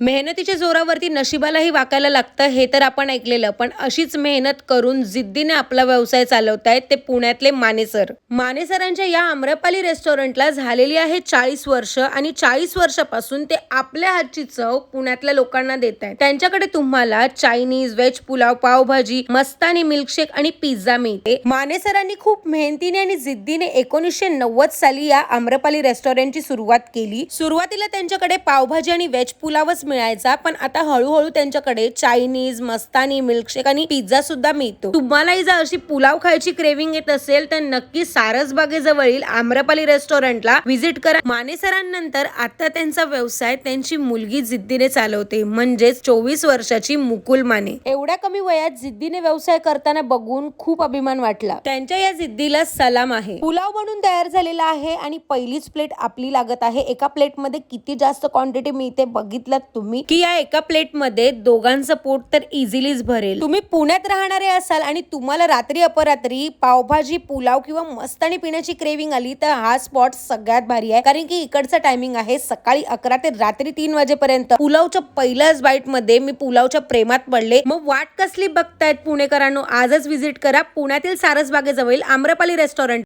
मेहनतीच्या जोरावरती नशिबालाही वाकायला लागतं हे तर आपण ऐकलेलं. पण अशीच मेहनत करून जिद्दीने आपला व्यवसाय चालवतायत ते पुण्यातले मानेसर. मानेसरांच्या या आम्रपाली रेस्टॉरंटला झालेली आहे चाळीस वर्ष आणि चाळीस वर्षापासून ते आपल्या हातची चव पुण्यातल्या लोकांना देत आहेत त्यांच्याकडे तुम्हाला Chinese veg pulao pav bhaji mastani milkshake आणि पिझ्झा मिळते. मानेसरांनी खूप मेहनतीने आणि जिद्दीने एकोणीसशे नव्वद साली या आम्रपाली रेस्टॉरंटची सुरुवात केली. सुरुवातीला त्यांच्याकडे पावभाजी आणि व्हेज पुलावच मिळायचा पण आता हळूहळू त्यांच्याकडे चायनीज मस्तानी मिल्कशेक आणि पिझ्झा सुद्धा मिळतो. तुम्हालाही जर अशी पुलाव खायची क्रेविंग येत असेल तर नक्की सारसबागेजवळील आम्रपाली रेस्टॉरंटला व्हिजिट करा. मानेसरांनंतर आता त्यांचा व्यवसाय त्यांची मुलगी जिद्दीने चालवते म्हणजेच चोवीस वर्षाची मुकुल माने. एवढ्या कमी वयात जिद्दीने व्यवसाय करताना बघून खूप अभिमान वाटला. त्यांच्या या जिद्दीला सलाम आहे. पुलाव म्हणून तयार झालेला आहे आणि पहिलीच प्लेट आपली लागत आहे. एका प्लेटमध्ये किती जास्त क्वांटिटी मिळते बघितलं तुम्ही की या एका प्लेटमध्ये दोघांचं पोट तर इझिलीच भरेल. तुम्ही पुण्यात राहणारे असाल आणि तुम्हाला रात्री अपरात्री पावभाजी पुलाव किंवा मस्तानी पिण्याची क्रेविंग आली तर हा स्पॉट सगळ्यात भारी आहे. कारण की इकडचं टायमिंग आहे सकाळी अकरा ते रात्री तीन वाजेपर्यंत. पुलावच्या पहिल्याच बाईटमध्ये मी पुलावच्या प्रेमात पडले. मग वाट कसली बघतायत पुणेकरांनो? आजच व्हिजिट करा. पुण्यातील सारसबागेजवळील आम्रपाली रेस्टॉरंट